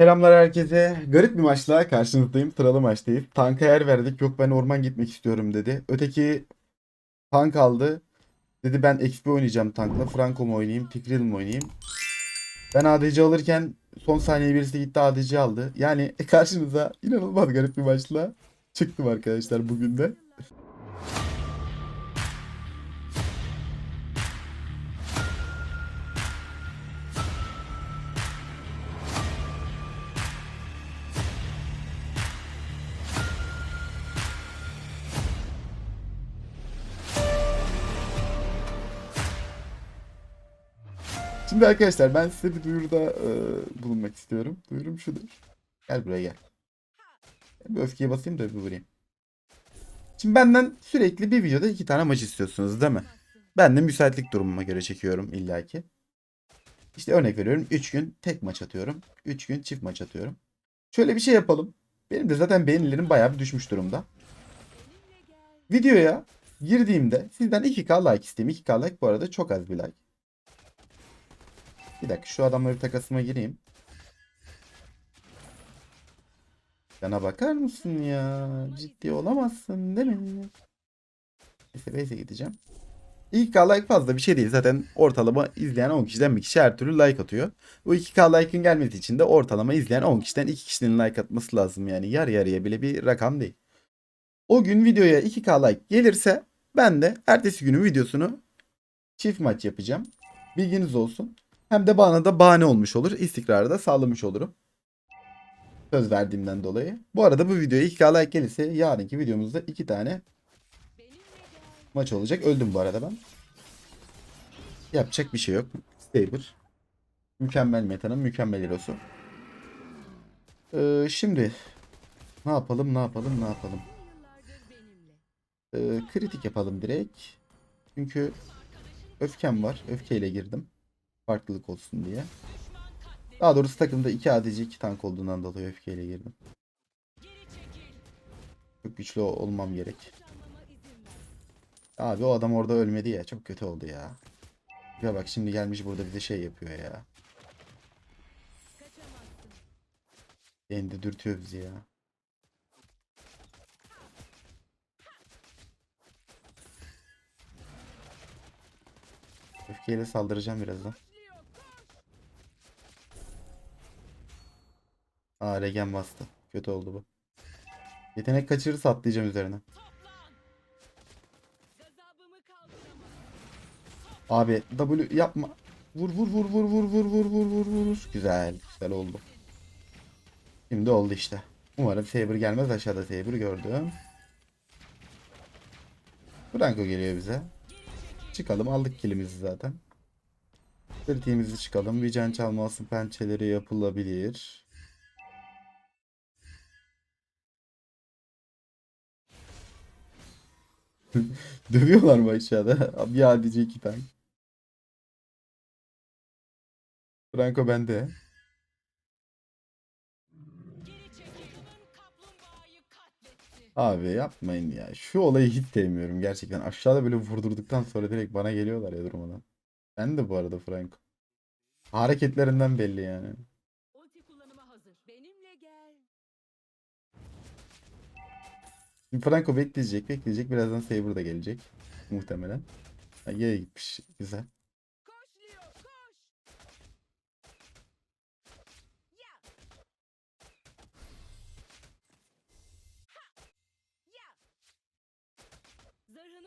Selamlar herkese. Garip bir maçla karşınızdayım. Sıralı maçtayız. Tanka yer verdik. Yok ben orman gitmek istiyorum dedi. Öteki tank aldı. Dedi ben XP oynayacağım tankla. Franco mu oynayayım, Tigril mi oynayayım? Ben ADC alırken son saniye birisi gitti ADC aldı. Yani karşınıza inanılmaz garip bir maçla çıktım arkadaşlar bugün de. Şimdi arkadaşlar ben size bir duyuruda e, bulunmak istiyorum. Duyurum şudur. Gel buraya gel. Bir öfkeye basayım da bir vurayım. Şimdi benden sürekli bir videoda iki tane maç istiyorsunuz değil mi? Ben de müsaitlik durumuma göre çekiyorum illaki. İşte örnek veriyorum 3 gün tek maç atıyorum. 3 gün çift maç atıyorum. Şöyle bir şey yapalım. Benim de zaten beğenilerim bayağı bir düşmüş durumda. Videoya girdiğimde sizden 2k like isteyeyim. 2k like bu arada çok az bir like. Bir dakika şu adamla bir takasıma gireyim. Sana bakar mısın ya? Ciddi olamazsın değil mi? Neyse base'e gideceğim. İlk like fazla bir şey değil. Zaten ortalama izleyen 10 kişiden bir kişi her türlü like atıyor. Bu 2K like'ın gelmesi için de ortalama izleyen 10 kişiden 2 kişinin like atması lazım. Yani yarı yarıya bile bir rakam değil. O gün videoya 2K like gelirse ben de ertesi günün videosunu çift maç yapacağım. Bilginiz olsun. Hem de bana da bahane olmuş olur. İstikrarı da sağlamış olurum. Söz verdiğimden dolayı. Bu arada bu videoya 2K like gelirse yarınki videomuzda 2 tane maç olacak. Öldüm bu arada ben. Yapacak bir şey yok. Saber. Mükemmel metanın mükemmel hero'su. Ee, şimdi ne yapalım ne yapalım ne yapalım. Ee, kritik yapalım direkt. Çünkü öfkem var. Öfkeyle girdim. Farklılık olsun diye. Daha doğrusu takımda iki ADC iki tank olduğundan dolayı öfkeyle girdim. Çok güçlü ol- olmam gerek. Abi o adam orada ölmedi ya. Çok kötü oldu ya. Ya bak şimdi gelmiş burada bize şey yapıyor ya. Kendi dürtüyor bizi ya. Öfkeyle saldıracağım birazdan. Aa regen bastı. Kötü oldu bu. Yetenek kaçırırsa atlayacağım üzerine. Abi W yapma. Vur vur vur vur vur vur vur vur vur vur. Güzel. Güzel oldu. Şimdi oldu işte. Umarım Saber gelmez. Aşağıda Saber gördüm. Franco geliyor bize. Çıkalım. Aldık kilimizi zaten. Kritiğimizi çıkalım. Bir can çalması pençeleri yapılabilir. Dövüyorlar mı aşağıda? Bir adici iki tane. Franco bende. Abi yapmayın ya. Şu olayı hiç sevmiyorum gerçekten. Aşağıda böyle vurdurduktan sonra direkt bana geliyorlar ya durmadan. Ben de bu arada Franco. Hareketlerinden belli yani. Şimdi Franco bekleyecek, bekleyecek. Birazdan Saber da gelecek. Muhtemelen. Ha, geri gitmiş. Güzel.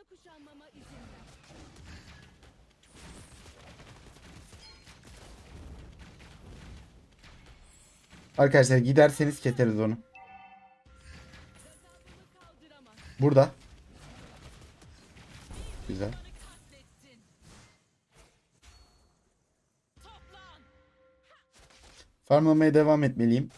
Kuşanmama izin ver. Arkadaşlar giderseniz keseriz onu. Burada. Güzel. Farmlamaya devam etmeliyim.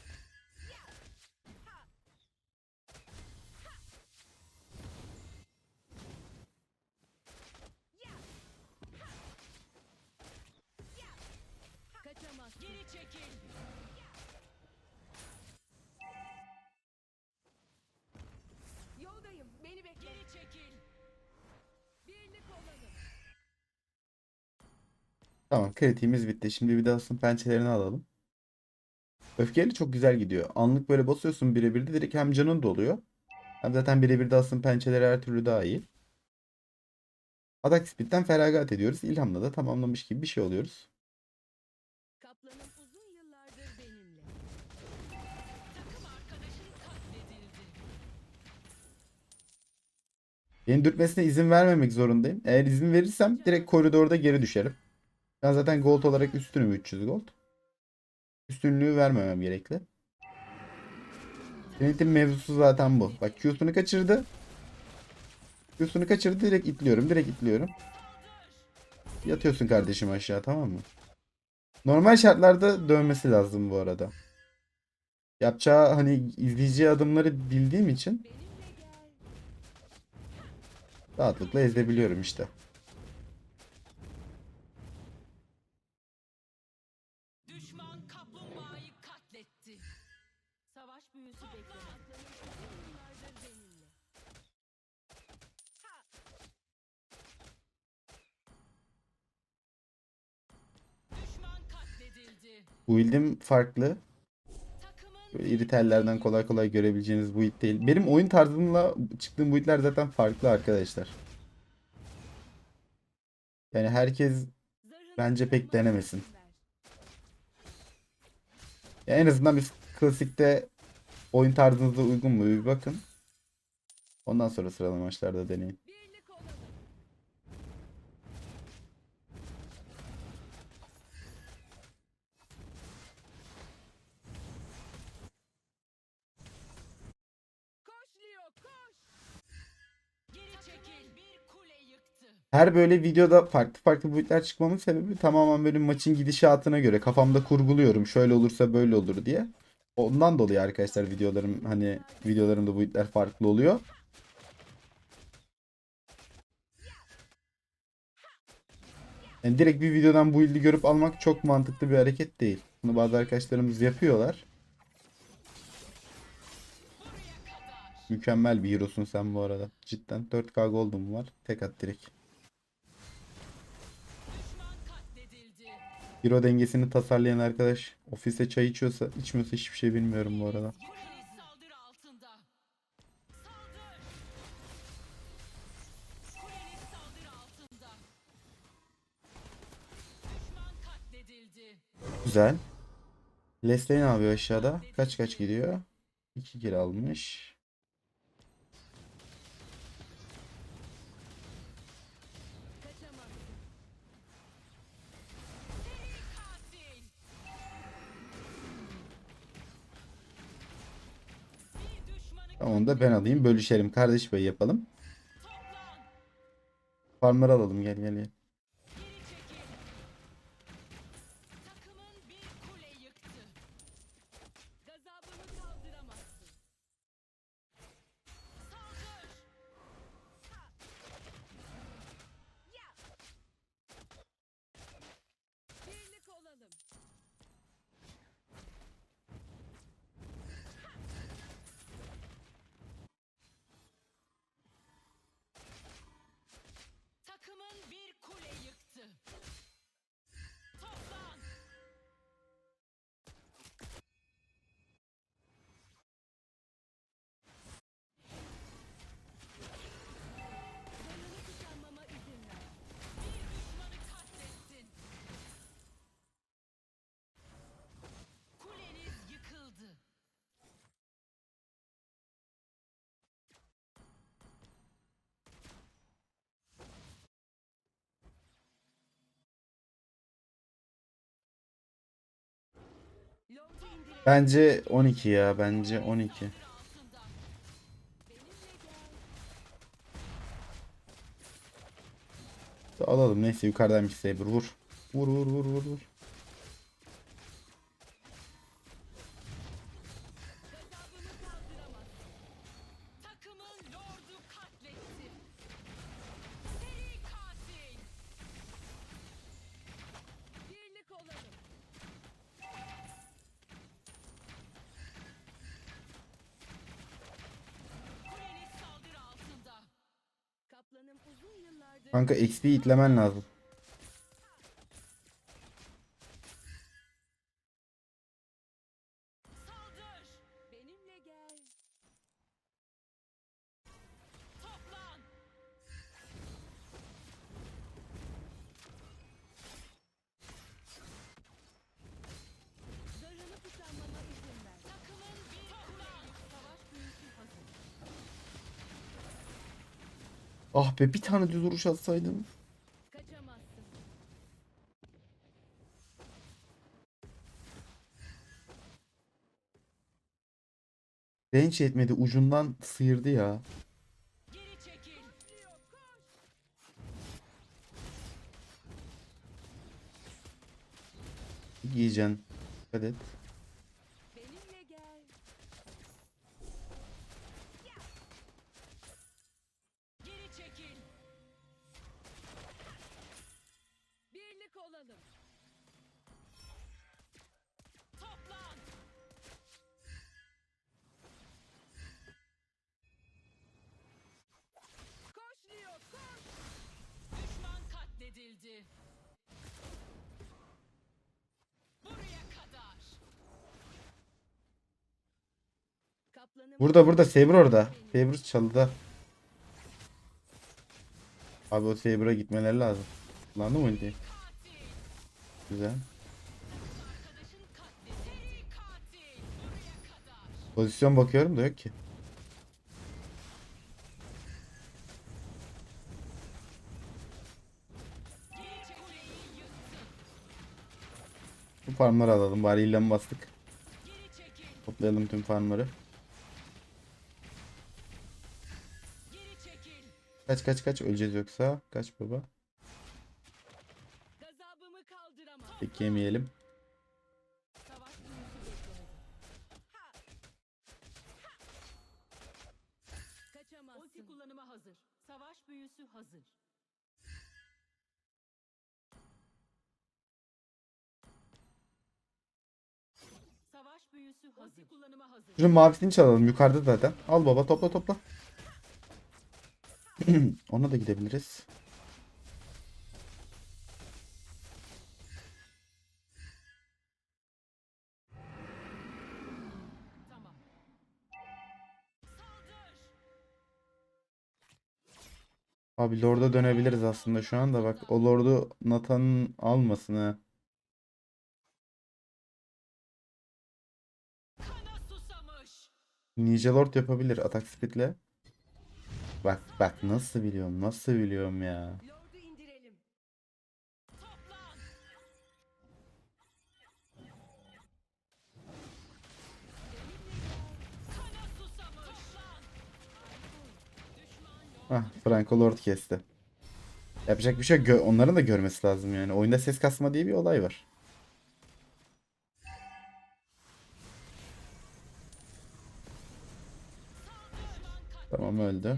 Tamam kritiğimiz bitti. Şimdi bir de asın pençelerini alalım. Öfkeyle çok güzel gidiyor. Anlık böyle basıyorsun birebir de direkt hem canın doluyor. Hem zaten birebir de aslında pençeleri her türlü daha iyi. Atak speed'den feragat ediyoruz. İlhamla da tamamlamış gibi bir şey oluyoruz. Beni dürtmesine izin vermemek zorundayım. Eğer izin verirsem direkt koridorda geri düşerim. Ben zaten gold olarak üstünüm 300 gold. Üstünlüğü vermemem gerekli. Trinity mevzusu zaten bu. Bak Q'sunu kaçırdı. Q'sunu kaçırdı direkt itliyorum. Direkt itliyorum. Yatıyorsun kardeşim aşağı tamam mı? Normal şartlarda dövmesi lazım bu arada. Yapacağı hani izleyeceği adımları bildiğim için rahatlıkla ezebiliyorum işte. Build'im farklı. Böyle iri kolay kolay görebileceğiniz build değil. Benim oyun tarzımla çıktığım build'ler zaten farklı arkadaşlar. Yani herkes bence pek denemesin. ya en azından biz klasikte oyun tarzınıza uygun mu bir bakın. Ondan sonra sıralı maçlarda deneyin. Her böyle videoda farklı farklı build'ler çıkmamın sebebi tamamen böyle maçın gidişatına göre kafamda kurguluyorum. Şöyle olursa böyle olur diye. Ondan dolayı arkadaşlar videolarım hani videolarımda build'ler farklı oluyor. Yani direkt bir videodan bu build'i görüp almak çok mantıklı bir hareket değil. Bunu bazı arkadaşlarımız yapıyorlar. Mükemmel bir hero'sun sen bu arada. Cidden 4K gold'um var. Tek at direkt. Hero dengesini tasarlayan arkadaş ofiste çay içiyorsa içmiyorsa hiçbir şey bilmiyorum bu arada. Güzel. Leslie ne yapıyor aşağıda? Kaç kaç gidiyor? 2 kill almış. Onu da ben alayım. Bölüşelim. Kardeş bey yapalım. Farmları alalım. Gel gel gel. Bence 12 ya. Bence 12. altında. Benimle gel. Alalım. Neyse yukarıdaymış Saber. Vur. Vur vur vur vur vur. Kanka XP itlemen lazım. Ah be bir tane düz vuruş atsaydım. Range yetmedi ucundan sıyırdı ya. Giyeceksin. Dikkat. Burada burada Saber orada. Saber çalıda. Abi o Saber'a gitmeleri lazım. Kullandı mı ultiyi? Güzel. Pozisyon bakıyorum da yok ki. Bu farmları alalım. Bari illen bastık. Toplayalım tüm farmları. Kaç kaç kaç öleceğiz yoksa. Kaç baba. Gazabımı kaldıramam. Tek yemeyelim. Ulti kullanıma hazır. Savaş büyüsü hazır. Savaş büyüsü hazır. Ulti kullanıma hazır. Şunun mavisini çalalım. Yukarıda zaten. Al baba topla topla. Ona da gidebiliriz. Abi Lord'a dönebiliriz aslında şu anda. Bak o Lord'u Nathan'ın almasın ha. Kana susamış. Ninja Lord yapabilir atak speed'le. Bak bak nasıl biliyorum nasıl biliyorum ya. Ah Franco Lord kesti. Yapacak bir şey yok. Onların da görmesi lazım yani. Oyunda ses kasma diye bir olay var. Tamam öldü.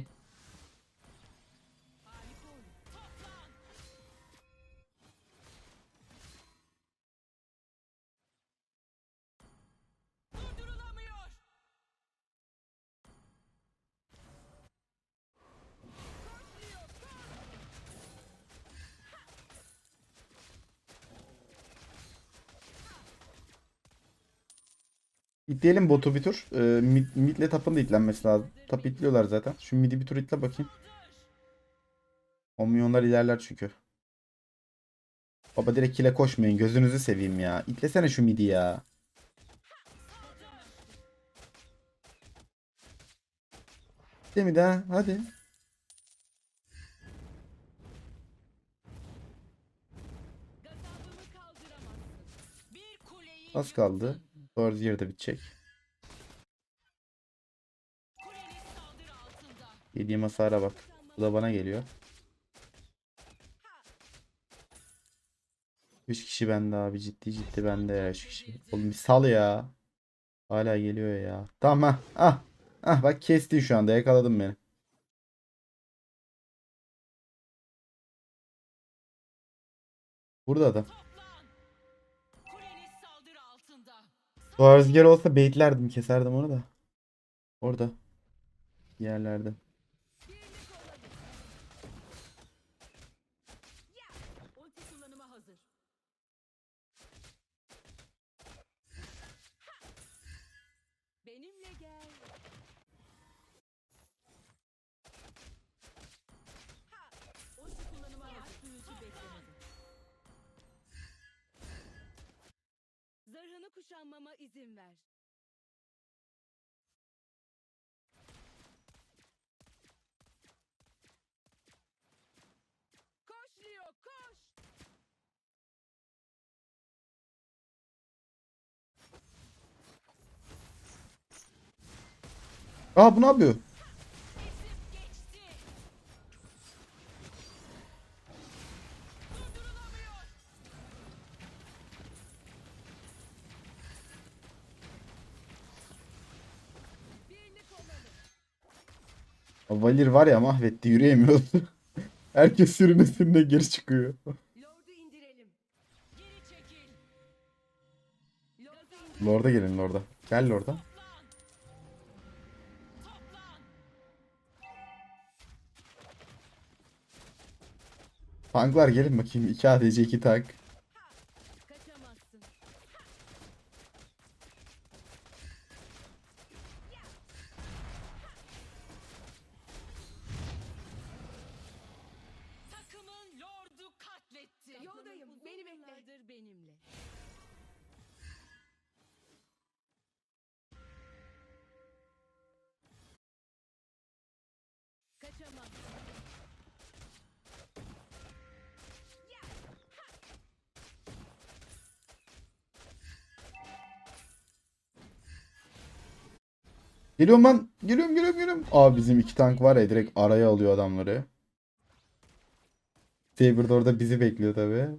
İtleyelim botu bir tur. Ee, mid, midle tapın da itlenmesi lazım. Tap itliyorlar zaten. Şu midi bir tur itle bakayım. O milyonlar ilerler çünkü. Baba direkt kile koşmayın. Gözünüzü seveyim ya. İtlesene şu midi ya. Değil mi de? Hadi. Az kaldı. Doğru yerde bitecek. Kuleniz saldırı altında. Yediğim hasara bak. Bu da bana geliyor. 3 kişi bende abi ciddi ciddi bende ya 3 kişi. Oğlum bir sal ya. Hala geliyor ya. Tamam ha. Ah. Ah bak kesti şu anda yakaladın beni. Burada adam. Doğa rüzgarı olsa baitlerdim keserdim onu da. Orada. Yerlerde. boşanmama izin ver. Koş Leo koş. Aa bu ne yapıyor? Valir var ya mahvetti yürüyemiyordu. Herkes sürüne sürüne geri çıkıyor. Lord'a gelin Lord'a. Gel Lord'a. Tanklar gelin bakayım. 2 ADC 2 tank. Kaçamazsın. Geliyorum ben. Geliyorum geliyorum geliyorum. Abi bizim iki tank var ya direkt araya alıyor adamları. Saber de orada bizi bekliyor tabi.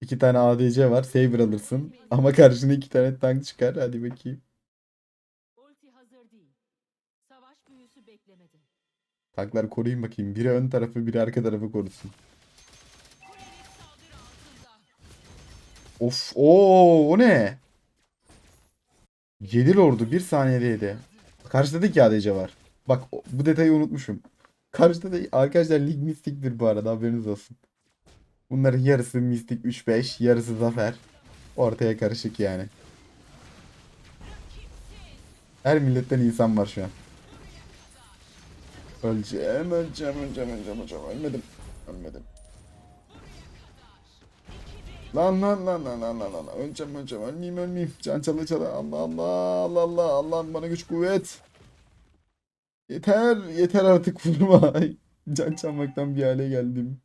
İki tane ADC var. Saber alırsın. Ama karşına iki tane tank çıkar. Hadi bakayım. Ulti hazır değil. Savaş büyüsü beklemedi. Tanklar koruyun bakayım. Biri ön tarafı biri arka tarafı korusun. Of ooo o ne? 7 lordu bir saniyedeydi. Karşıda da iki ADC var. Bak o- bu detayı unutmuşum. Karşıda da arkadaşlar lig mistiktir bu arada haberiniz olsun. Bunların yarısı mistik 3-5 yarısı zafer. Ortaya karışık yani. Her milletten insan var şu an. Öleceğim, öleceğim, öleceğim, öleceğim, öleceğim. Ölmedim. Ölmedim. Lan lan lan lan lan lan lan. Öleceğim, öleceğim. Ölmeyeyim, ölmeyeyim. Can çala çala. Allah Allah, Allah Allah. Allah'ım bana güç kuvvet. Yeter, yeter artık vurma. Can çalmaktan bir hale geldim.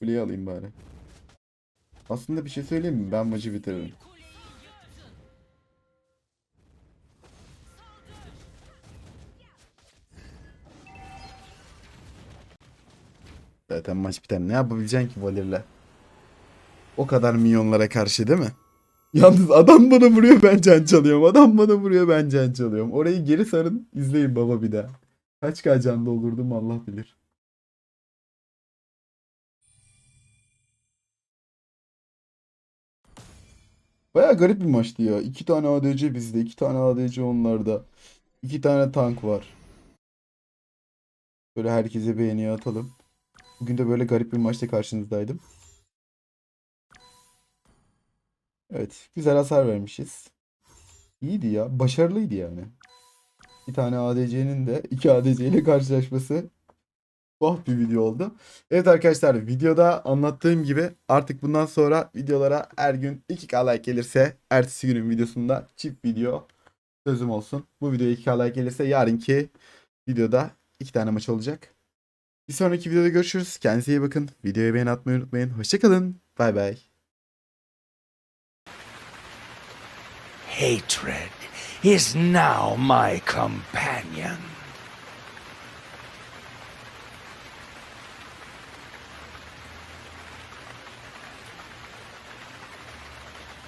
Kuleyi alayım bari. Aslında bir şey söyleyeyim mi? Ben maçı bitiririm. Zaten maç biter. Ne yapabileceksin ki Valir'le? O kadar milyonlara karşı değil mi? Yalnız adam bana vuruyor ben can çalıyorum. Adam bana vuruyor ben can çalıyorum. Orayı geri sarın izleyin baba bir daha. Kaç k can doldurdum Allah bilir. Baya garip bir maçtı ya. İki tane ADC bizde, iki tane ADC onlarda. İki tane tank var. Böyle herkese beğeniye atalım. Bugün de böyle garip bir maçta karşınızdaydım. Evet, güzel hasar vermişiz. İyiydi ya, başarılıydı yani. Bir tane ADC'nin de iki ADC ile karşılaşması tuhaf bir video oldu. Evet arkadaşlar, videoda anlattığım gibi artık bundan sonra videolara her gün 2K like gelirse ertesi günün videosunda çift video sözüm olsun. Bu videoya 2K like gelirse yarınki videoda iki tane maç olacak. Bir sonraki videoda görüşürüz. Kendinize iyi bakın. Videoya beğeni atmayı unutmayın. Hoşçakalın. Bay bay. Hatred is now my companion.